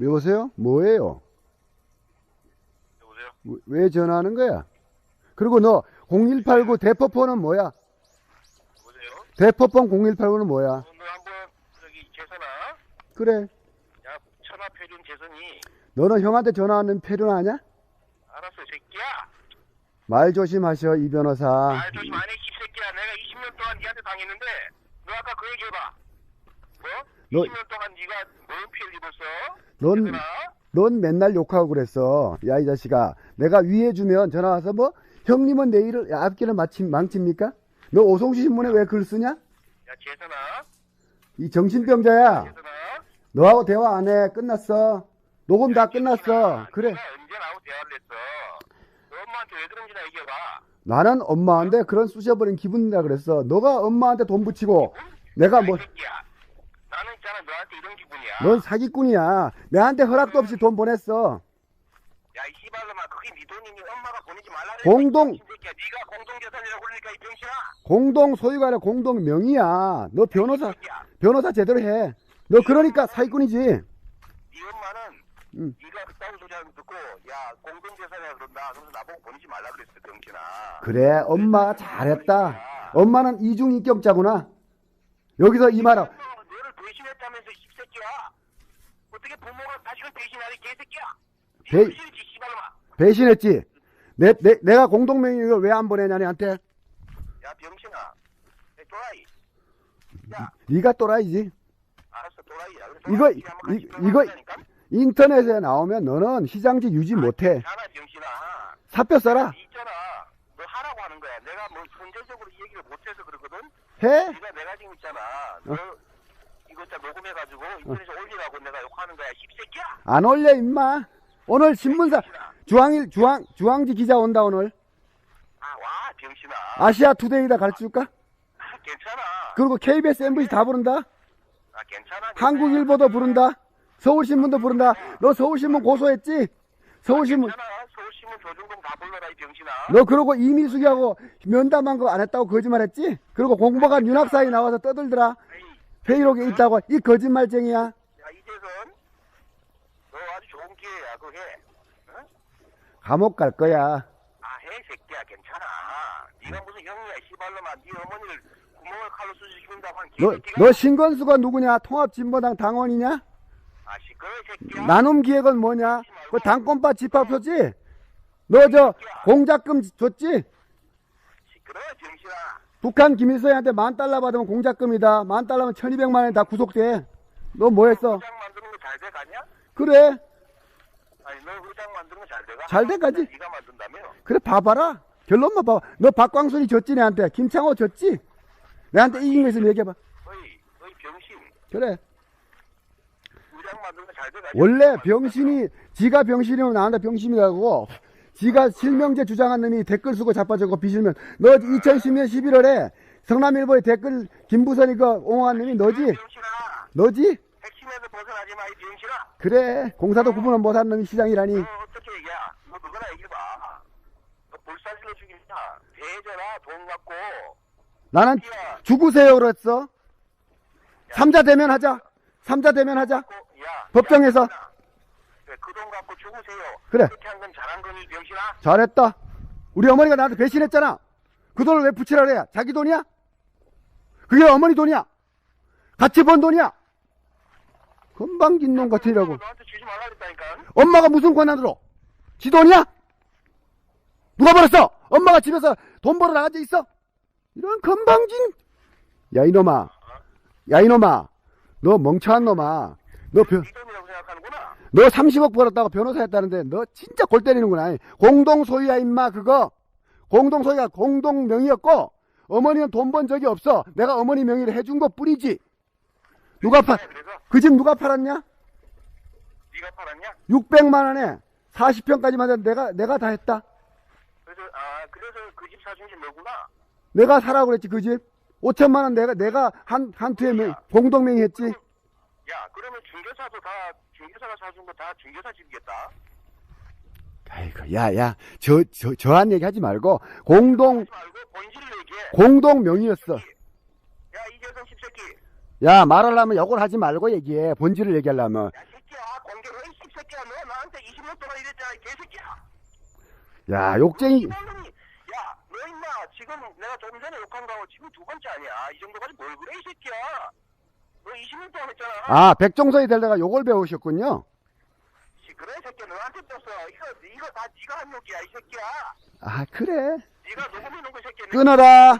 여보세요? 뭐예요? 여보세요? 왜- 왜 전화하는 거야? 그리고 너 0189 대포폰은 뭐야? 여보세요? 대포폰 0189는 뭐야? 오늘 한번 저기 재선아 그래. 야 천하 표준 재선이 너는 형한테 전화하는 필요는 아냐? 알았어 새끼야 말 조심하셔 이 변호사. 말 조심 안해 씹새끼야 내가 20년 동안 니한테 당했는데 너 아까 그 얘기 해봐 뭐? 너- 20년 동안 니가 뭔 피해를 입었어? 넌, 넌 맨날 욕하고 그랬어. 야 이 자식아. 내가 위해 주면 전화 와서 뭐 형님은 내일을 앞길을 마침 망칩니까? 너 오송시 신문에 왜 글 쓰냐? 야 재선아 이 정신병자야. 재선아 너하고 대화 안 해. 끝났어. 녹음 다 끝났어. 그래. 내가 언제 나하고 대화를 했어 너 엄마한테 왜 그런지 나 얘기해봐 나는 엄마한테 그런 쑤셔버린 기분이라 그랬어. 너가 엄마한테 돈 붙이고 내가 뭐, 야, 이 새끼야 나는 있잖아 너한테 이런 기분이야 넌 사기꾼이야. 내한테 허락도 없이 돈 보냈어. 야, 이 씨발놈아, 그게 네 돈이니 엄마가 보내지 말라 그랬어. 공동- 이 새끼야, 네가 공동 재산이라고 그러니까 이 병신아. 공동 소유가 아니라 공동 명의야. 너 변호사, 변호사 제대로 해. 너 그러니까 사기꾼이지. 네 엄마는 응. 네가 그따위 소리 하는 거 듣고 야, 공동 재산이라 그런다. 그래서 나보고 보내지 말라 그랬어, 병신아. 그래, 엄마가 잘했다. 엄마는 이중인격자구나. 여기서 이 말아. 엄마가 너를 배신했다면서 이 새끼야. 어떻게 부모가 자식을 배신하니 개새끼야. 배- 배... 배신이지 씨발놈아. 배신했지. 내, 내, 내가 공동 명의를 왜 안 보내냐, 니한테. 야, 병신아. 야, 또라이. 야, 네가 또라이지. 알았어, 또라이야. 그래서 이거, 한번 이- 같이 이거- 변호하자니까? 인터넷에 나오면 너는 시장지 유지 못해. 괜찮아, 병신아. 사표 써라. 있잖아. 너 하라고 하는 거야. 내가 뭐 선제적으로 이 얘기를 못해서 그러거든. 해? 네가 내가 지금 있잖아. 너 이거 다 녹음해가지고 인터넷에 올리라고 내가 욕하는 거야. 씹새끼야. 안 올려, 임마. 오늘 신문사, 주황일, 주황, 주황지 기자 온다, 오늘. 아, 와, 병신아. 아시아 투데이다 가르쳐줄까? 아, 괜찮아. 그리고 KBS, MBC 다 부른다. 아, 괜찮아. 한국일보도 부른다. 서울신문도 부른다. 너 서울신문 고소했지? 서울신문. 괜찮아. 서울신문 조중동 다 불러라 이 병신아. 너 그러고 이미숙이하고 면담한 거 안 했다고 거짓말했지? 그리고 공보관 윤학사에 나와서 떠들더라. 에이, 회의록에 있다고. 이 거짓말쟁이야. 야 이재선. 너 아주 좋은 기회야. 그거 해. 응? 감옥 갈 거야. 아, 해 새끼야. 괜찮아. 네가 무슨 형이야. 씨발놈아. 네 어머니를 구멍을 칼로 쑤시킨다고 한 너, 개새끼가. 너 신건수가 누구냐? 통합진보당 당원이냐? 아, 시끄러 새끼야. 나눔 기획은 뭐냐? 그 당권바 집합소지? 너 저 공작금 줬지? 시끄러 병신아. 북한 김일성한테 만 달러 받으면 공작금이다. 만 달러면 1200만 원 다 구속돼. 너 뭐 했어? 의장 만드는 거 잘 돼가냐? 그래. 아니 너 의장 만드는 거 잘 돼가? 잘 돼가지. 네가 만든다며? 그래 봐봐라. 결론만 봐봐. 너 박광순이 졌지 내한테. 김창호 졌지? 내한테 이긴 거 있으면 얘기해봐. 어이 어이 병신 그래. 의장 만드는 거 잘 돼가냐? 원래 병신이 지가 병신이면 나한테 병신이라고 지가 실명제 주장한 놈이 댓글 쓰고 자빠져고 비실면 너 2010년 11월에 성남일보에 댓글 김부선이 그 옹호한 놈이 너지? 병신아. 너지? 핵심에서 벗어나지 마 이 병신아. 그래. 공사도 구분을 못한 놈이 시장이라니. 너 어떻게 얘기야? 너 그거나 얘기해봐. 너 불사질러 죽인다 대해줘라 돈 갖고. 나는 죽으세요 그랬어. 삼자 대면 하자. 삼자 대면 하자. 고, 야. 법정에서. 그돈 갖고 죽으세요. 그래. 그렇게 한건 거니 병신아 잘했다 우리 어머니가 나한테 배신했잖아 그 돈을 왜 붙이라 그래 자기 돈이야? 그게 어머니 돈이야 같이 번 돈이야 건방진 놈 같으라고 너한테 주지 말라 그랬다니까 엄마가 무슨 권한으로? 지 돈이야? 누가 벌었어? 엄마가 집에서 돈 벌어 나가져 있어? 이런 건방진. 야, 이놈아. 야, 이놈아. 너 멍청한 놈아. 너, 변, 네 돈이라고 생각하는구나 너 30억 벌었다고 변호사 했다는데 너 진짜 골 때리는구나. 공동 소유야, 임마, 그거. 공동 소유가 공동 명의였고, 어머니는 돈 번 적이 없어. 내가 어머니 명의를 해준 것 뿐이지. 누가 파, 그래서 그집 누가 팔았냐? 네가 팔았냐? 600만 원에 40평까지만 내가 내가 다 했다. 그래서 아 그래서 그 집 사준 게 너구나. 내가 사라고 그랬지 그 집. 5천만 원 내가 내가 한 한 투에 명- 공동 명의 했지. 야, 그러면 중개사도 다, 중개사가 사준 거 다 중개사 집이겠다. 아이고, 야, 야, 저, 저, 저한 얘기 하지 말고, 공동, 공동 명의였어. 야, 이재성 십새끼. 야, 말하려면 욕을 하지 말고 얘기해. 본질을 얘기하려면. 야, 새끼야, 공개로 이 십새끼야. 너 나한테 20년 동안 이랬잖아, 개새끼야. 야, 욕쟁이. 야, 너 임마, 지금 내가 조금 전에 욕한 거하고 지금 두 번째 아니야. 이 정도까지 뭘 그래, 이 새끼야. 너 20년 동안 했잖아. 아, 백종서에 되다가 욕을 배우셨군요. 씨, 그래, 이 새끼야. 너한테 떴어. 이거, 이거 다 네가 한 욕이야, 이 새끼야. 아, 그래. 네가 녹음해놓은 거, 새끼야. 끊어라.